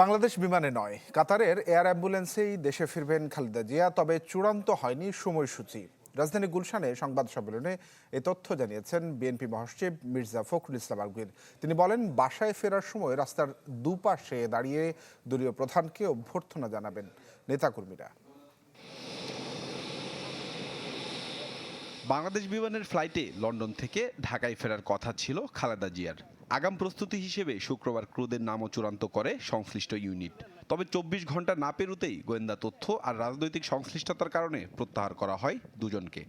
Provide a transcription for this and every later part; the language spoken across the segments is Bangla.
বাংলাদেশ বিমানে নয়, কাতারের এয়ার অ্যাম্বুলেন্সেই দেশে ফিরবেন খালেদা জিয়া, তবে চূড়ান্ত হয়নি সময়সূচি। রাজধানী গুলশানে সংবাদ সম্মেলনে এ তথ্য জানিয়েছেন বিএনপি মহাসচিব মির্জা ফখরুল ইসলাম আলমগীর তিনি বলেন, বাসায় ফেরার সময় রাস্তার দুপাশে দাঁড়িয়ে দলীয় প্রধানকে অভ্যর্থনা জানাবেন নেতাকর্মীরা। বাংলাদেশ বিমানের ফ্লাইটে লন্ডন থেকে ঢাকায় ফেরার কথা ছিল খালেদা জিয়ার। আগাম প্রস্তুতি হিসেবে শুক্রবার ক্রুদের নামও চূড়ান্ত করে সংশ্লিষ্ট ইউনিট। তবে চব্বিশ ঘণ্টা না পেরুতেই গোয়েন্দা তথ্য আর রাজনৈতিক সংশ্লিষ্টতার কারণে প্রত্যাহার করা হয় দুজনকে।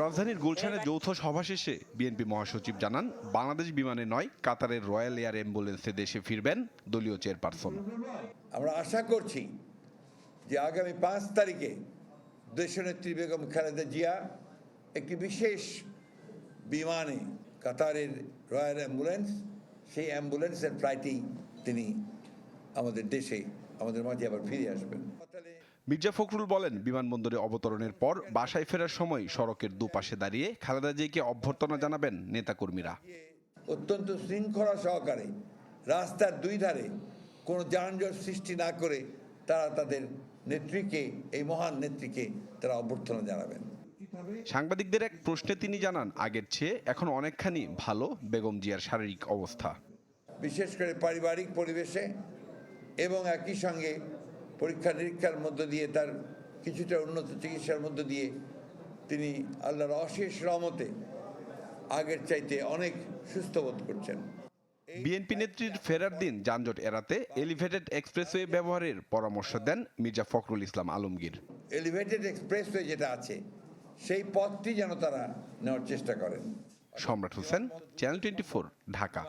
রাজধানীর গুলশানে যৌথ সভা শেষে বিএনপি মহাসচিব জানান, বাংলাদেশ বিমানে নয়, কাতারের রয়্যাল এয়ার অ্যাম্বুলেন্সে দেশে ফিরবেন দলীয় চেয়ারপারসন। আমরা আশা করছি যে আগামী পাঁচ তারিখে দেশনেত্রী বেগম খালেদা জিয়া একটি বিশেষ বিমানে কাতারের রয়্যাল অ্যাম্বুলেন্স সেই অ্যাম্বুলেন্সের ফ্লাইটেই তিনি আমাদের দেশে আমাদের মাঝে আবার ফিরে আসবেন। মির্জা ফখরুল বলেন বিমানবন্দরে অবতরণের পর বাসায় ফেরার সময় সড়কের দুপাশে দাঁড়িয়ে খালেদা জিয়াকে অভ্যর্থনা জানাবেন নেতাকর্মীরা। অত্যন্ত শৃঙ্খলা সহকারে রাস্তার দুই ধারে কোনো যানজট সৃষ্টি না করে তারা তাদের নেত্রীকে এই মহান নেত্রীকে তারা অভ্যর্থনা জানাবেন। সাংবাদিকদের এক প্রশ্নে তিনি জানান আগের চেয়ে এখন অনেকখানি ভালো বেগম জিয়ার শারীরিক অবস্থা। বিশেষ করে পারিবারিক পরিবেশে এবং একই সঙ্গে পরীক্ষা নিরীক্ষার মধ্য দিয়ে তার কিছুটা উন্নত চিকিৎসার মধ্য দিয়ে তিনি আল্লাহর অশেষ রহমতে আগের চাইতে অনেক সুস্থ বোধ করছেন। বিএনপি নেত্রীর ফেরার দিন যানজট এড়াতে এলিভেটেড এক্সপ্রেসওয়ে ব্যবহারের পরামর্শ দেন মির্জা ফখরুল ইসলাম আলমগীর। এলিভেটেড এক্সপ্রেসওয়ে যেটা আছে সেই পথটি যেন তারা নেওয়ার চেষ্টা করেন। সম্রাট হোসেন চ্যানেল টোয়েন্টি ঢাকা